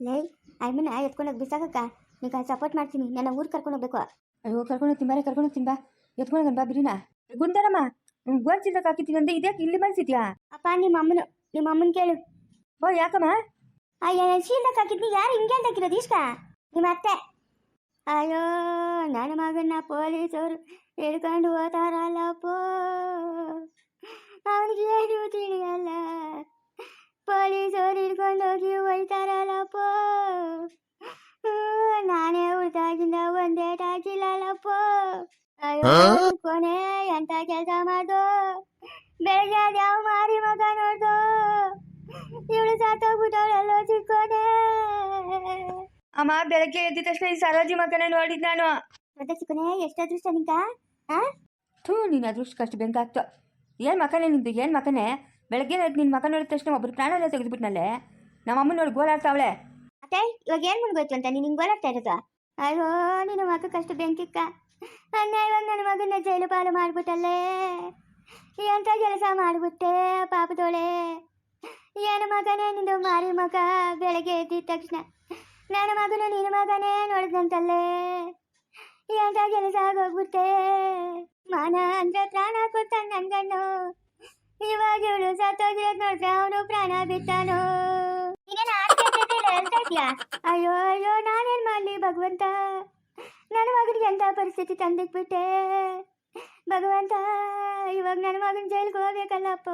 ಲೈ ಅಮ್ಮನ ಎತ್ಕೊಂಡೋಗಿ ಬಿಸಾಕಕ್ಕ. ನೀಗ ಸಪೋರ್ಟ್ ಮಾಡ್ತೀನಿ. ನನ್ನ ಊರು ಕರ್ಕೊಂಡು ಹೋಗ್ಬೇಕು. ಅಯ್ಯೋ ಕರ್ಕೊಂಡು ತಿಂಬಾರೆ ಕರ್ಕೊಂಡು ತಿಂಬಾ ಎತ್ಕೊಂಡು ಬಾ ಬಿರಿನ ಗುಂದರಮ್ಮ ಗೋಲ್ಸಿದ್ದಕ್ಕೆ ಹಾಕಿದ್ದೀನಿ ಅಂದ್ರೆ ಇದ್ಯಾಕೆ ಇಲ್ಲಿ ಮನ್ಸಿದ್ಯಾ ಅಪ್ಪ ನಿಮ್ಮ ಅಮ್ಮನ ನಿಮ್ಮ ಅಮ್ಮನ ಕೇಳು. ಓ ಯಾಕಮ್ಮ? ಅಯ್ಯ ಶೀಲ್ದಕ್ಕೆ ಹಾಕಿದ್ನಿ. ಯಾರು ಹಿಂಗೆ ಹಾಕಿರೋದು ಇಷ್ಟ? ನಿಮ್ಮ ಅತ್ತೆ? ಅಯ್ಯೋ ನನ್ನ ಮಗನ ಪೊಲೀಸರು ಹಿಡ್ಕೊಂಡು ಹೋತಾರಲ್ಲಪ್ಪ ಅವನಿಗೆ ಏನು ತಿಳಿಯಲ್ಲ. ಪೊಲೀಸರು ಹಿಡ್ಕೊಂಡೋಗಿ ಒಯ್ತಾರಲ್ಲಪ್ಪ ಹ್ಮ್, ನಾನೇ ಉಳ್ದಾಗಿಂದ ಒಂದೇಟ್ ಹಾಕಿಲ್ಲಲ್ಲಪ್ಪ ಅಯ್ಯೋ ಕೊನೆ ಎಂತ ಕೆಲಸ ಮಾಡ್ದು? ಬೆಳಗ್ಗೆ ಯಾವ ಮಾರಿ ಮಗ ನೋಡ್ದು? ಇವಳು ಸಾತೋಗ್ಬಿಟ್ಟವಳಲ್ಲೋ ಚಿಕ್ಕೋನೆ. ಅಮ್ಮ ಬೆಳಗ್ಗೆ ಎದ್ದ ತಕ್ಷಣ ಈ ಸರೋಜಿ ಮಕ್ಕನ ನೋಡಿದ್ ನಾನು. ಮತ್ತೆ ಚಿಕ್ಕನೆ ಎಷ್ಟು ಅದೃಷ್ಟ ನಿಂಕ ಆ? ಥೂ ಅದೃಷ್ಟ ಕಷ್ಟ ಬೆಂಕಾಗ್ತು. ಏನು ಮಕನೇ ನಿಂದು? ಏನು ಮಕನೇ ಬೆಳಗ್ಗೆ ನಿನ್ನ ಮಗ ನೋಡಿದ ತಕ್ಷಣ ಒಬ್ರು ಪ್ರಾಣನೇ ತೆಗೆದುಬಿಟ್ನಲ್ಲೇ? ನಮ್ಮ ಅಮ್ಮ ನೋಡಿ ಗೋಳಾಡ್ತಾವಳೆ ಅತ್ತೆ, ಇವಾಗ ಏನು ಮುನ್ಗೋಯ್ತು ಅಂತ? ನೀನು ಹಿಂಗೆ ಓಲಾಡ್ತಾ ಇರೋದು? ಅಯ್ಯೋ, ನಿನ್ನ ಮಗ ಕಷ್ಟ ಬೆಂಕಿಕ್ಕ. ಅನ್ಯಾಯವಾಗಿ ನನ್ನ ಮಗನ ಜೈಲು ಪಾಲು ಮಾಡ್ಬಿಟ್ಟಲ್ಲೇ. ಎಂತ ಕೆಲಸ ಮಾಡ್ಬಿಟ್ಟೆ ಪಾಪದೋಳೆ? ಏನು ಮಗನೇ ನಿಂದು ಮಾರಿ ಮಗ ಬೆಳಗ್ಗೆ ಎದ್ದಿದ ತಕ್ಷಣ? ನನ್ನ ಮಗನು ನಿನ್ನ ಮಗನೇ ನೋಡಿದಂತಲ್ಲೇ ಎಂತ ಕೆಲಸ ಆಗೋಗ್ಬಿಟ್ಟೆ? ಮಾನ ಅಂದ್ರೆ ಪ್ರಾಣ ಕೊಟ್ಟ ನನ್ನ ಗಣ್ಣು ಇವಾಗ ಇವಳು ಸತ್ತೋಗಿರೋದ್ ನೋಡ್ರೆ ಅವನು ಪ್ರಾಣ ಬಿಟ್ಟನೋ. ನೀನೇನ್ ಹೇಳ್ತಾ ಇದ್ಯಾ? ಅಯ್ಯೋ ಅಯ್ಯೋ, ನಾನೇನ್ ಮಾಡ್ಲಿ ಭಗವಂತ? ನನ್ನ ಮಗನಿಗೆ ಎಂತ ಪರಿಸ್ಥಿತಿ ತಂದಿಟ್ಬಿಟ್ಟೆ? ಭಗವಂತ, ಇವಾಗ ನನ್ನ ಮಗನ ಜೈಲ್ಗೆ ಹೋಗ್ಬೇಕಲ್ಲಪ್ಪ?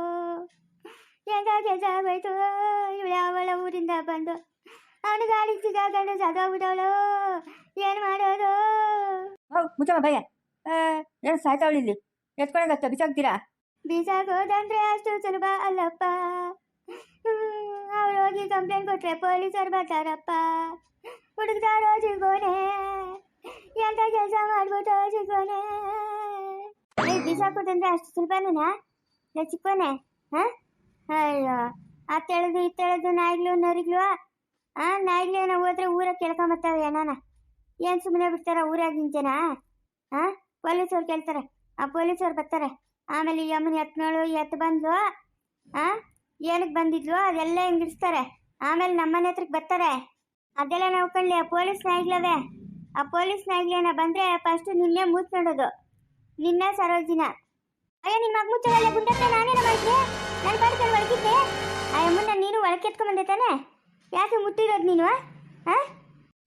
ಎಂತ ಕೆಲಸ ಆಗೋಯ್ತು ಇವಳು ಅವಳ ಊರಿಂದ ಬಂದು? ಅವನು ಗಾಡಿ ಸಿಗಾಕೊಂಡು ಸದೋಗ್ಬಿಟ್ಟವಳು ಏನ್ ಮಾಡೋದು? ಮುಚ್ಚಮ್ಮ ಭಯ ಏನು ಸಾಯ್ತಾವಳಿ ಇಲ್ಲಿ ಎತ್ಕೊಂಡಂಗತ್ತ ಬಿಸಾಕ್ತೀರಾ? ಬೀಸಾಕೋದಂದ್ರೆ ಅಷ್ಟು ಸುಲಭ ಅಲ್ಲಪ್ಪ. ಅವ್ರು ಹೋಗಿ ಕಂಪ್ಲೇಂಟ್ ಕೊಟ್ರೆ ಪೊಲೀಸರು ಬರ್ತಾರಪ್ಪ. ಹುಡುಗ್ದಾರೋ ಸಿಗೋನೆ ಎಂತ ಕೆಲಸ ಮಾಡ್ಬಿಟ್ಟು ಸಿಗೋನೆ ಬೀಸಾಕೋದಂದ್ರೆ ಅಷ್ಟು ಸುಲಭನೇನಾ ಲೇ, ಚಿಕ್ಕೋನೆ, ಹಾಂ? ಅಯ್ಯೋ, ಅತ್ತೆಳೆದು ಇತ್ತೆಳೆದು ನಾಯಿಗಳು ನರಿಗಳು ಆ? ನಾಯಿಗಳು ಏನೋ ಹೋದ್ರೆ ಊರಾಗ ಕೇಳ್ಕೊಂಬರ್ತಾವೆ ಏನಾನ? ಏನು ಸುಮ್ಮನೆ ಬಿಡ್ತಾರ ಊರಾಗ ಜನ ಹಾಂ ಪೊಲೀಸವ್ರು ಕೇಳ್ತಾರೆ, ಆ ಪೊಲೀಸವ್ರು ಬರ್ತಾರೆ. ಆಮೇಲೆ ಈ ಅಮ್ಮನ ಎತ್ನೋಳು ಎತ್ತು ಬಂದ್ಲು, ಆ? ಏನಕ್ಕೆ ಬಂದಿದ್ಲು? ಅದೆಲ್ಲ ಹಿಂಗಿಡಿಸ್ತಾರೆ. ಆಮೇಲೆ ನಮ್ಮನೆ ಹತ್ರಕ್ಕೆ ಬರ್ತಾರೆ. ಅದೆಲ್ಲ ನೋಡ್ಕೊಳ್ಳಿ ಆ ಪೊಲೀಸ್ ನಾಯಿಗ್ಲವೆ ಆ ಪೊಲೀಸ್ ನಾಯಿಗ್ಲೇನ ಬಂದರೆ ಫಸ್ಟ್ ನಿನ್ನೆ ಮೂತ್ ನೋಡೋದು. ನಿನ್ನೆ ಸರೋಜಿನ ಅಯ್ಯೋ ನಿಮ್ಮ ಮಗ ಮುಚ್ಚಲ್ಲ ಗುಂಡತ್ತೆ ನಾನೇನ ಮಾಡಿದ್ದೆ ನನ್ನ ಪಾಡ್ಕೊಂಡು ಒಳಗಿದ್ದೆ? ಆ ಮುನ್ನ ನೀನು ಒಳಕ್ಕೆ ಎತ್ಕೊಂಡ್ಬಂದೆ ತಾನೆ? ಯಾಕೆ ಮುಟ್ಟಿರೋದು ನೀನು ಹಾಂ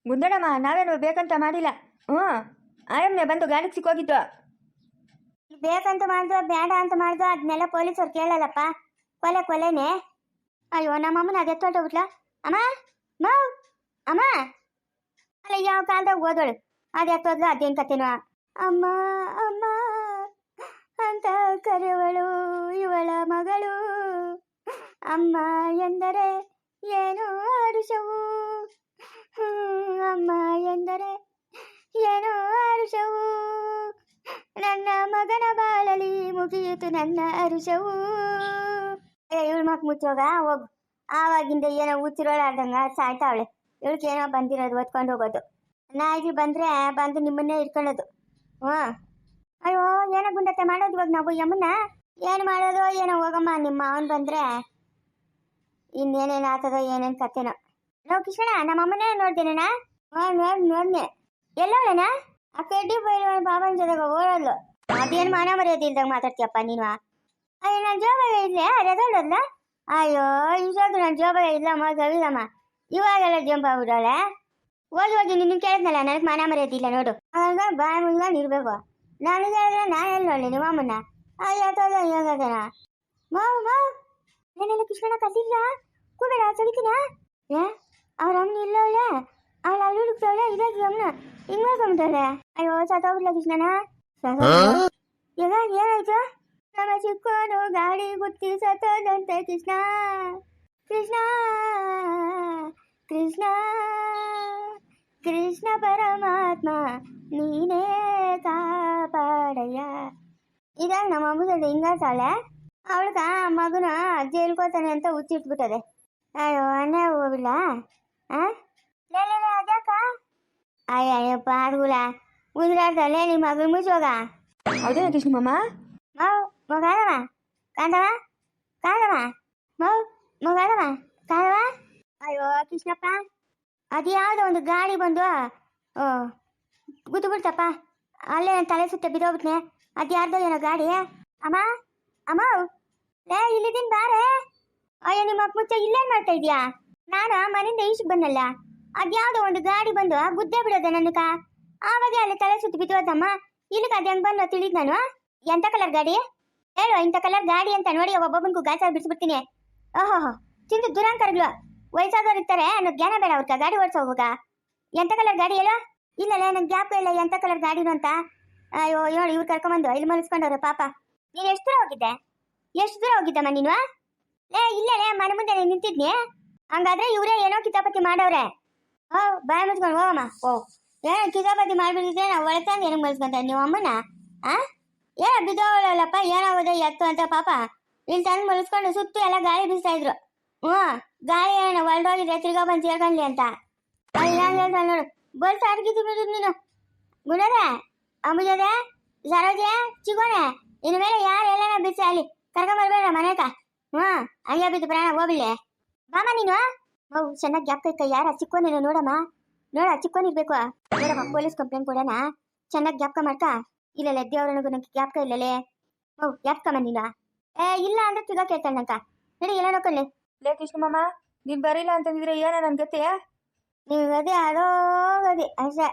ಗುಂಡಣ್ಣಮ್ಮ, ನಾವೇನು ಬೇಕಂತ ಮಾಡಿಲ್ಲ. ಹ್ಞೂ ಆಯಮ್ಮನೆ ಬಂದು ಗಾಡಿಗೆ ಸಿಕ್ಕೋಗಿದ್ದು. ಬೇಕಂತ ಮಾಡ್ದು, ಬೇಡ ಅಂತ ಮಾಡ್ದು ಅದನ್ನೆಲ್ಲ ಪೊಲೀಸರು ಕೇಳಲ್ಲಪ್ಪ. ಕೊಲೆ, ಕೊಲೆನೇ. ಅಯ್ಯೋ, ನಮ್ಮ ಅಮ್ಮನ ಅದು ಅಮ್ಮ, ಮೌ, ಅಮ್ಮ. ಅಲ್ಲ, ಯಾವ ಕಾಲದಾಗ ಓದೋಳು ಅದು ಎತ್ತೋದ್ಲು ಅದೇನು ಅಮ್ಮ ಅಮ್ಮ. ಅಂತ ಕರೆವಳು ಇವಳ ಮಗಳು. ಅಮ್ಮ ಎಂದರೆ ಏನು ಹರುಷವು ಅಮ್ಮ ಎಂದರೆ ಏನು ಹರುಷವು ನನ್ನ ಮಗನ ಬಾಳಲಿ ಮುಗಿಯಿತು ನನ್ನ ಅರುಷವು ಇವಳು ಮಕ್ ಮುಚ್ಚೋಗ? ಹೋಗು. ಆವಾಗಿಂದ ಏನೋ ಉಚ್ಚಿರೋಳಾರ್ದಂಗ ಸಾಯ್ತಾವಳೆ. ಇವಳಿಗೆ ಏನೋ ಬಂದಿರೋದು ಒತ್ಕೊಂಡು ಹೋಗೋದು. ನಾಯಿಗೆ ಬಂದ್ರೆ ಬಂದು ನಿಮ್ಮನ್ನೇ ಇಟ್ಕೊಳ್ಳೋದು ಹ್ಞೂ. ಅಯ್ಯೋ, ಏನೋ ಗುಂಡತೆ ಮಾಡೋದು ಇವಾಗ ನಾವು ಯಮ್ಮನ್ನ ಏನು ಮಾಡೋದು? ಏನೋ ಹೋಗಮ್ಮ, ನಿಮ್ಮ ಅವನು ಬಂದ್ರೆ. ಇನ್ನೇನೇನು ಆಗ್ತದೋ ಏನೇನು ಕತೆನೋ. ನಾವು ಕಿಶಣ ನಮ್ಮ ಅಮ್ಮನೇ ನೋಡ್ತೇನಣ್ಣ ಹಾಂ ನೋಡಿ ಎಲ್ಲವಳಣ್ಣ ಆ ಕಡ್ಡಿ ಬೈಲ್ ಪಾಪನ ಜೊತೆಗೆ ಓಡೋದ್ಲು ಅದೇನು ಮಾನ ಮರ್ಯಾದೆ ಇಲ್ದಂಗೆ ಮಾತಾಡ್ತೀಯಪ್ಪ ನೀನು? ಅಯ್ಯೋ, ನಾನು ಜೋಬಾಗ ಇದ್ಲೆ ಅದಲ್ಲ ಅಯ್ಯೋ ಇವಾಗ ನನ್ನ ಜೋಬಾಗ ಇಲ್ಲಮ್ಮ, ಗವಿಲಮ್ಮ. ಇವಾಗೆಲ್ಲ ಜಂಪ್ ಆಗ್ಬಿಡೋಳೆ ಓದಿ ಓದಿ ನಿನ್ನ ಕೇಳಿದ್ನಲ್ಲ, ನನಗೆ ಮಾನ ಮರ್ಯಾದೆ ಇಲ್ಲ ನೋಡು. ಅವಾಗ ಬಾಯಿ ಮುಂದ್ಕೊಂಡು ಇರಬೇಕು. ನಾನು ಹೇಳಿದ್ರೆ ನಾನು ಎಲ್ಲಿ ನೋಡಲಿ ನಿಮ್ಮ ಅಮ್ಮನ ಅಯ್ಯೋ ತೋದ ಹೇಗದನ ಮಾವು ಮಾವು ಏನೆಲ್ಲ ಕೃಷ್ಣನ ಕದಿಲ್ಲ ಕೂಬೇಡ, ಸವಿತೀನ? ಏ, ಅವ್ರ ಅಮ್ಮನ ಇಲ್ಲ ಅವಳೆ ಅವಳು ಅಲ್ಲಿ ಹುಡುಕ್ತವಳೆ ಇದಾಗಿ ಅಮ್ಮನ ಹಿಂಗೆ ಅಯ್ಯೋ ಸತ್ತೋಗ್ಬಿಡ್ಲ ಕೃಷ್ಣನ? ಈಗ ಏನಾಯ್ತು ನಮ್ಮ ಚಿಕ್ಕೋನು ಗಾಡಿ ಗುತ್ತಿ ಸತ್ತೋದಂತೆ ಕೃಷ್ಣ. ಕೃಷ್ಣ ಕೃಷ್ಣ ಕೃಷ್ಣ ಪರಮಾತ್ಮ ನೀನೇ ಕಾಪಾಡಯ್ಯ. ಇದಾಗ ನಮ್ಮ ಅಮ್ಮದ ಹಿಂಗಾತಾಳೆ ಅವಳ್ಗ ಮಗನ ಹೇಳ್ಕೋತಾನೆ ಅಂತ ಹುಚ್ಚಿಟ್ಬಿಟ್ಟದೆ. ಅಯ್ಯೋ ಹೋಗ್ಬಿಡ್ಲ? ಅದ್ಯಾಕ? ಅಯ್ಯ ಅಯ್ಯಪ್ಪ ಆಡ್ಗುಲ ಉದ್ರಾಡ್ದಲ್ಲೇ ನಿಮ್ಮ ಮಗನ ಮುಚ್ಚೋಗ ಹೌದೇನ ಕೃಷ್ಣಮ್ಮ ಮೌ ಮಗಾಡವ ಕಾಂದವ ಕಾಂದವ ಮೌ ಮಗಾಡವ ಕಾಂದವ ಅಯ್ಯೋ ಕೃಷ್ಣಪ್ಪ ಅದು ಯಾವುದೋ ಒಂದು ಗಾಡಿ ಬಂದು ಗುದ್ದು ಬಿಡ್ತಪ್ಪ. ಅಲ್ಲೇ ನನ್ನ ತಲೆ ಸುತ್ತ ಬಿದ್ದೋಗ್ಬಿಟ್ನೆ. ಅದು ಯಾರ್ದೋ ಏನೋ ಗಾಡಿ ಅಮ್ಮ ಅಮ್ಮ ಲೇ ಇಲ್ಲಿದ್ದೀನಿ ಬಾರೆ. ಅಯ್ಯೋ ನಿಮ್ಮ ಮುಚ್ಚ ಇಲ್ಲೇನ್ ಮಾಡ್ತಾ ಇದೀಯಾ ನಾನು ಮನೆಯಿಂದ ಈಚೆಗೆ ಬಂದಲ್ಲ. ಅದ್ಯಾವುದೋ ಒಂದು ಗಾಡಿ ಬಂದು ಗುದ್ದೆ ಬಿಡೋದೆ ನನಗ? ಆವಾಗ ಅಲ್ಲಿ ತಲೆ ಸುತ್ತಿ ಬಿದ್ದೋದಮ್ಮ ಇಲ್ಲಿಗೆ ಅದು ಹೆಂಗ್ ಬಂದು ತಿಳಿದ್ ನಾನು. ಎಂತ ಕಲರ್ ಗಾಡಿ? ಹೇಳು ಇಂಥ ಕಲರ್ ಗಾಡಿ ಅಂತ ನೋಡಿ ಒಬ್ಬೊಬ್ಬನಿಗೂ ಗಾಚಾರ ಬಿಡಿಸ್ಬಿಡ್ತೀನಿ. ಓಹೋ ಚಿಂತ ದುರಾಂಕರ್ಗಳು ವಯಸ್ಸಾದವ್ರು ಇರ್ತಾರೆ, ಅನ್ನೋ ಜ್ಞಾನ ಬೇಡ ಅವ್ರಕ್ಕ ಗಾಡಿ ಓಡಿಸೋವಾಗ ಎಂತ ಕಲರ್ ಗಾಡಿ ಹೇಳು? ಇಲ್ಲಲ್ಲ ನಂಗೆ ಗ್ಯಾಪ್ ಇಲ್ಲ ಎಂತ ಕಲರ್ ಗಾಡಿನು ಅಂತ. ಅಯ್ಯೋ ಹೇಳು ಇವ್ರು ಕರ್ಕೊಂಬಂದು, ಇಲ್ಲಿ ಮಲಸ್ಕೊಂಡವ್ರೆ, ಪಾಪ. ನೀನು ಎಷ್ಟು ದೂರ ಹೋಗಿದ್ದೆ? ಎಷ್ಟು ದೂರ ಹೋಗಿದ್ದಮ್ಮ ನೀನು? ಲೇ ಇಲ್ಲಲೇ ಮನೆ ಮುಂದೆ ನಿಂತಿದ್ನಿ. ಹಂಗಾದ್ರೆ ಇವರೇ ಏನೋ ಕಿತಾಪತಿ ಮಾಡವ್ರೆ. ಓ, ಬಾಯ್ ಮುಚ್ಕೊಂಡು ಹೋಗಮ್ಮ. ಓ. ಏನೋ ಕಿತಾಪತಿ ಮಾಡ್ಬಿಟ್ಟಿದ್ರೆ ನಾವು ಒಳತಂದು ಏನಕ್ಕೆ ಬಳಸ್ಕೊಂತ? ನೀವು ಅಮ್ಮನ? ಆ? ಏನೋ ಬಿದ್ದೋಳಲ್ಲಪ್ಪ ಏನಾಗೋದು ಎತ್ತು ಅಂತ ಪಾಪ. ಇಲ್ಲಿ ತಂದು ಮಲ್ಸ್ಕೊಂಡು ಸುತ್ತು ಎಲ್ಲ ಗಾಳಿ ಬೀಸ್ತಾ ಇದ್ರು. ಹ್ಞೂ, ಗಾಳಿ ಏನೋ ಹೊಲ್ದೋಗಿದ್ರೆ ತಿರ್ಗಾ ಬಂದು ಸೇರ್ಕೊಂಡ್ಲಿ ಅಂತ. ನಾನು ನೋಡು. ಬಸ್ ಅಡ್ಗಿದ್ದು ಬಿಡು ನೀನು. ಗುಣದ ಅಂಬುಜದ ಸರೋಜೆ ಚಿಗೋಣೆ ಇನ್ನು ಮೇಲೆ ಯಾರು ಎಲ್ಲನ ಬಿಸಿ ಅಲ್ಲಿ ಕರ್ಕೊಂಬರ್ಬೇಡ ಮನೆಕ? ಹ್ಞೂ, ಹಂಗೆ ಬಿದ್ದು ಪ್ರಾಣ ಹೋಗ್ಬಿಡ್ಲೆ. ಬಾಮ ನೀನು? ಹೌ ಚೆನ್ನಾಗಿ ಗ್ಯಾಪ್ ಇಕ್ಕ ಯಾರ? ಚಿಕ್ಕೋನೇನು ನೋಡಮ್ಮ. ನೋಡ ಚಿಕ್ಕೋನಿರ್ಬೇಕು ನೋಡಮ್ಮ ಪೊಲೀಸ್ ಕಂಪ್ಲೇಂಟ್ ಕೊಡೋಣ. ಚೆನ್ನಾಗಿ ಜ್ಞಾಪಕ ಮಾಡ್ಕ. ಇಲ್ಲ ದೇವ್ರನಿಗೂ ನಂಗೆ ಜ್ಞಾಪಕ ಇಲ್ಲಲೇ. ಓ ಜ್ಞಾಪಕ ನೀನು ಏ ಇಲ್ಲ ಅಂದ್ರೆ ತಿರ್ಗಾ ಕೇಳ್ತಾಳೆ ನಂಕ ನಡಿ ಎಲ್ಲ ನೋಡ್ಕೊಳ್ಳಿ. ಲೇ ಕೃಷ್ಣಮ್ಮ ನೀನು ಬರೀಲ್ಲ ಅಂತಂದಿದ್ರೆ ಏನೋ ನನ್ನ ಗತಿ? ನೀವು ಅದೇ ಅಡೋಗದಿ ಅಷ್ಟೇ.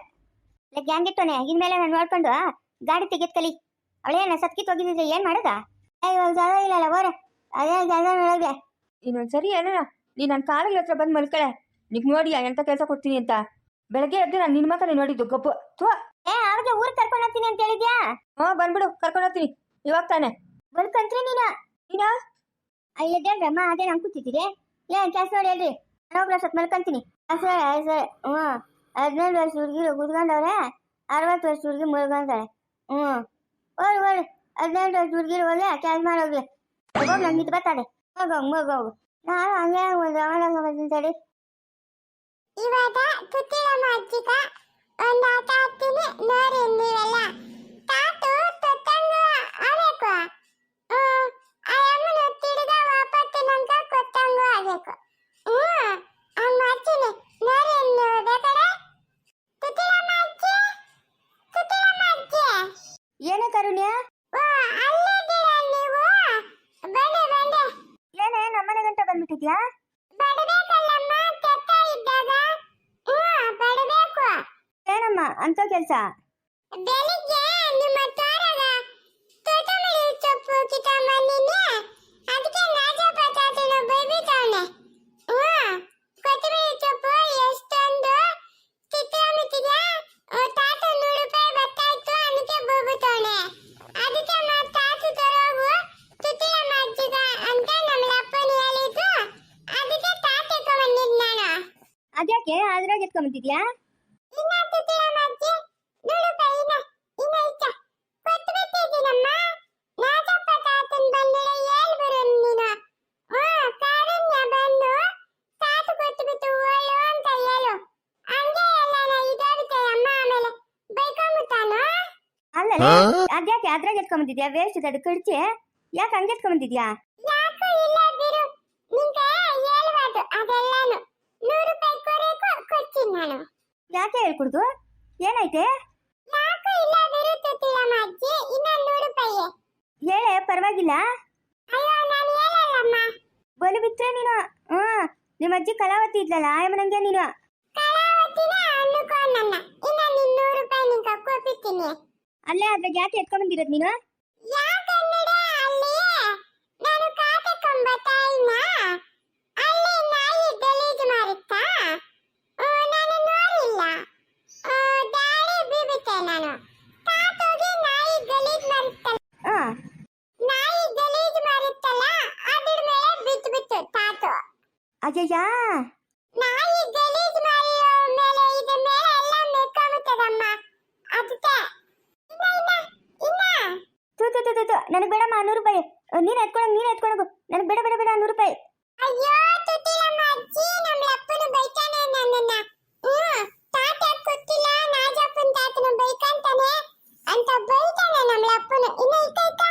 ಗ್ಯಾಂಗ್ ಇಟ್ಟೋನೆ ಇನ್ಮೇಲೆ ನಾನು ನೋಡ್ಕೊಂಡು ಗಾಡಿ ತೆಗೆದ್ಕಲಿ. ಅವಳೇನ ಸತ್ಕಿತ್ ಹೋಗಿದ್ರೆ ಏನ್ ಮಾಡೋದ? ಏ ಇವಾಗ ಜಾಗ ಇಲ್ಲಲ್ಲ ಓರೆ ಅದೇ ಜಾಗ ನೋಡೋದೆ ಇನ್ನೊಂದ್ಸರಿ ಏನೋ ನೀನು ನನ್ನ ಕಾಲಿಗೆ ಹತ್ರ ಬಂದು ಮಲ್ಕಳೆ. ನಿಗ್ ನೋಡಿಯಾ ಎಂತ ಕೆಲಸ ಕೊಡ್ತೀನಿ ಅಂತ? ಬೆಳಗ್ಗೆ ಎದ್ದು ನಾನು ನಿನ್ನ ಮಾತ್ರ ನೋಡಿದ್ದು ಗಪ್ಪು ತ್ವ ಏ ಅವ್ರಿಗೆ ಊರ್ ಕರ್ಕೊಂಡು ಹೋಗ್ತೀನಿ ಅಂತ ಹೇಳಿದ್ಯಾ ಹಾ ಬಂದ್ಬಿಡು ಕರ್ಕೊಂಡು ಹೋಗ್ತೀನಿ ಇವಾಗ ತಾನೆ ಬಲ್ಕಂತ್ರಿ ನೀನ ಅಯ್ಯೋ ಎದ್ದೇಳ್ರಮ್ಮ ಅದೇ ನಂಗೆ ಕೂತಿದ್ದೀರಿ ಏನ್ ಕೆಲಸ ನೋಡಿ ಹೇಳ್ರಿ ನಾನೊಬ್ರು ಅಷ್ಟೊತ್ತು ಮಲ್ಕೊಂತೀನಿ ಸರ್ ಸರ್ ಹ್ಞೂ ಹದಿನೈದು ವರ್ಷ ಹುಡುಗಿ ಕುತ್ಕೊಂಡವ್ರೆ ಅರವತ್ತು ವರ್ಷ ಹುಡುಗಿ ಮುಳ್ಕೊಂತಾಳೆ ಹ್ಞೂ ಹೋಗಿ ಹೋಗಿ ಹದಿನೆಂಟು ವರ್ಷ ಹುಡುಗಿರು ಹೋಗಿ ಕೆಲಸ ಮಾಡೋಗ್ಲಿ ಹೋಗಿ ನಂಗೆ ಇದು ಬರ್ತದೆ ಹೋಗು ಹೋಗು ನಾನು ಹಂಗೆ ಒಂದು ಅವಳಂಗ ಬರ್ತೀನಿ ತಡಿ ಇವಾಗ ತುತ್ತಿರಮ್ಮ ಅಜ್ಜಿಗ ಒಂದು ಆಟ ಆಡ್ತೀನಿ ನೋಡಿ ನೀವೆಲ್ಲ. ತಾತು ತೊತ್ತಂಗ ಆಗಬೇಕು. ಆ ಅಮ್ಮನ ತಿರ್ಗ ವಾಪತ್ತು ನಂಗ ಕೊತ್ತಂಗ ಆಗಬೇಕು. ಹ್ಮ್ ಹಂಗ ಮಾಡ್ತೀನಿ. ನೋಡಿ ನೀವು ಬೇಕಾರೆ ತುತ್ತಿರಮ್ಮ ಅಜ್ಜಿ ತುತ್ತಿರಮ್ಮ ಅಜ್ಜಿ ಏನೇ ಕರುಣ್ಯ? ಓ ಅಲ್ಲಿದ್ದೀರಾ ನೀವು? ಬನ್ನಿ ಬನ್ನಿ. ಏನೇ ನಮ್ಮನೆ ಗಂಟ ಬಂದ್ಬಿಟ್ಟಿದ್ಯಾ? ಅಂತ ಕೆಲಸ? ಬೆಳಿಗ್ಗೆ ನಿಮ್ಮ ತೋರಗ ತೋಟಮಲ್ಲಿ ಸೊಪ್ಪು ಕಿತ್ತಂಬಂದಿನಿ ಅದಕ್ಕೆ ನಾಜ ಪತಾತನ ಬೈಬಿಟ್ಟವನೆ. ಕೊತ್ತಂಬರಿ ಸೊಪ್ಪು ಎಷ್ಟೊಂದು ಕಿತ್ತಂಬಿಟ್ಟಿದ್ಯಾ ತಾತ ನೂರು ರೂಪಾಯಿ ಬತ್ತಾಯ್ತು ಅದಕ್ಕೆ ಬೈಬಿಟ್ಟವನೆ. ಅದಕ್ಕೆ ಮತ್ತೆ ತಾತು ತರೋಗು ತುತ್ತಿಲಮ್ಮ ಅಜ್ಜಿಗ ಅಂತ ನಮ್ಮ ಅಪ್ಪನ ಹೇಳಿದ್ದು. ಅದಕ್ಕೆ ತಾತ ಬಂದಿದ್ದು ನಾನು. ಅದ್ಯಾಕೆ? ಅದ್ರಾಗ ಎತ್ಕೊಂಡ್ಬಿಟ್ಟಿದ್ಯಾ ಇನ್ನ ತುತ್ತಿಲಮ್ಮ ಅಜ್ಜಿ ನೂರು ರೂಪಾಯಿ ಇನ್ನ ಇನ್ನ ಇಕ್ಕ ಕೊಟ್ಟು ಬಿಟ್ಟಿದ್ದೀನಮ್ಮ ನಾಜಪ್ಪ ತಾತನ್ ಬಂದಿಲ್ಲ ಹೇಳ್ ಬರು ನೀನು ಹ್ಮ್ ಕಾರುಣ್ಯ ಬಂದು ತಾತು ಕೊಟ್ಟು ಬಿಟ್ಟು ಓಳು ಅಂತ ಹೇಳು ಹಂಗೆ ಎಲ್ಲ ಇದಾಗುತ್ತೆ ಅಮ್ಮ ಆಮೇಲೆ ಬೈಕೊಂಬಿಟ್ಟಾನು ಅಲ್ಲಲ್ಲ ಅದ್ಯಾಕೆ ಅದ್ರಾಗ ಎತ್ಕೊಂಡ್ಬಂದಿದ್ಯಾ? ವೇಸ್ಟ್ ಅದು ಕಡ್ಚಿ ಯಾಕೆ ಹಂಗೆ ಎತ್ಕೊಂಡ್ಬಂದಿದ್ಯಾ? ಯಾಕೋ ಇಲ್ಲ ನಿಂಗೆ ಹೇಳ್ಬಾರ್ದು ಅದೆಲ್ಲಾನು. ನೂರು ರೂಪಾಯಿ ಕೊರೇಕು ಕೊಡ್ತೀನಿ ನಾನು. ಯಾಕೆ ಹೇಳ್ಕೊಡ್ದು? ಏನೈತೆ ಯಾಕೋ ಇಲ್ಲ ತುತ್ತಿಲಮ್ಮ ಅಜ್ಜಿ ಇನ್ನ ನೂರು ರೂಪಾಯಿ ಹೇಳೆ ಪರವಾಗಿಲ್ಲ. ಅಯ್ಯೋ ನಾನು ಹೇಳಲ್ಲಮ್ಮ. ಬಲು ಬಿಟ್ರೆ ನೀನು? ಹ್ಮ್ ನಿಮ್ಮ ಅಜ್ಜಿ ಕಲಾವತಿ ಇದ್ಲಲ್ಲ ಆಯಮ್ಮನಂಗೆ ನೀನು? ಕಲಾವತಿನ ಅನ್ನುಕೋ ನನ್ನ. ಇನ್ನ ನೀನ್ ನೂರು ರೂಪಾಯಿ ನಿಂಗೆ ಕೊಟ್ಬಿಡ್ತೀನಿ ಅಲ್ಲೇ ಅದ್ರಾಗ ಯಾಕೆ ನೀನು? ಅಯ್ಯಯ್ಯ ಅಲ್ಲಿ? ನಾನು ಇನ್ನ ಅಲ್ಲಿ ನಾಯಿ ಗಲೀಜು ಮಾರುತ್ತಾ ಆ, ನಾನು ನೋಡಿಲ್ಲ ಆ, ದಾಳಿ ಬೀಬಿಟ್ಟೆ ನಾನು ತಾತೋಗಿ ನಾಯಿ ಗಲೀಜು ಮಾರುತ್ತಲ್ಲ ಹಾ ನಾಯಿ ಗಲೀಜು ಮಾರುತ್ತಲ್ಲ ಅದ್ರ ಮೇಲೆ ಬಿತ್ತು ಬಿತ್ತು ತಾತು ಅಯ್ಯಯ್ಯ ನಾಯಿ ಗಲೀಜು ಮಾಡಿರೋ ಮೇಲೆ ಇದ್ರ ಮೇಲೆ ಎಲ್ಲ ಮೆಕ್ಕೊಂಬಿಟ್ಟದಮ್ಮ ಅದಕ್ಕೆ ಇನ್ನ ಇನ್ನ ಇನ್ನ ತೂ ತೂ ತೂ ತೂ ನನಗೆ ಬೇಡಮ್ಮ ನೂರು ರೂಪಾಯಿ. ನೀನು ಎತ್ಕೊಳಂಗ್ ನೀನು ಎತ್ಕೊಳಗು ನನಗೆ ಬೇಡ ಬೇಡ ಬೇಡ ನೂರು ರೂಪಾಯಿ. ಅಯ್ಯೋ ತುಟಿಲಮ್ಮ ಅಜ್ಜಿ ನಮ್ಮ ಅಪ್ಪನು ಬೈತಾನೆ ನನ್ನನ್ನ. ಹ್ಮ್ ತಾತ ಗೊತ್ತಿಲ್ಲ? ನಾಜಪ್ಪನ ತಾತನ ಬೈಕಂತಾನೆ. ಅಂತ ಬೈತಾನೆ ನಮ್ಮ ಅಪ್ಪನು. ಇನ್ನ ಇಕ್ಕ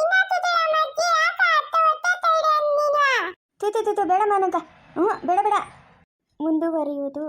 ಇನ್ನ ತುಟಿಲಮ್ಮ ಅಜ್ಜಿ ಯಾಕ ಅತ್ತ ಒತ್ತ ನೀನು? ಬೇಡಮ್ಮ ಹ್ಞೂ ಬೇಡ ಬೇಡ. ಮುಂದುವರಿಯುವುದು